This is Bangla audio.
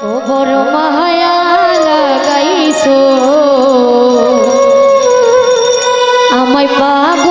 ও বড় মায়া লাগাইছো। আমায় পাগল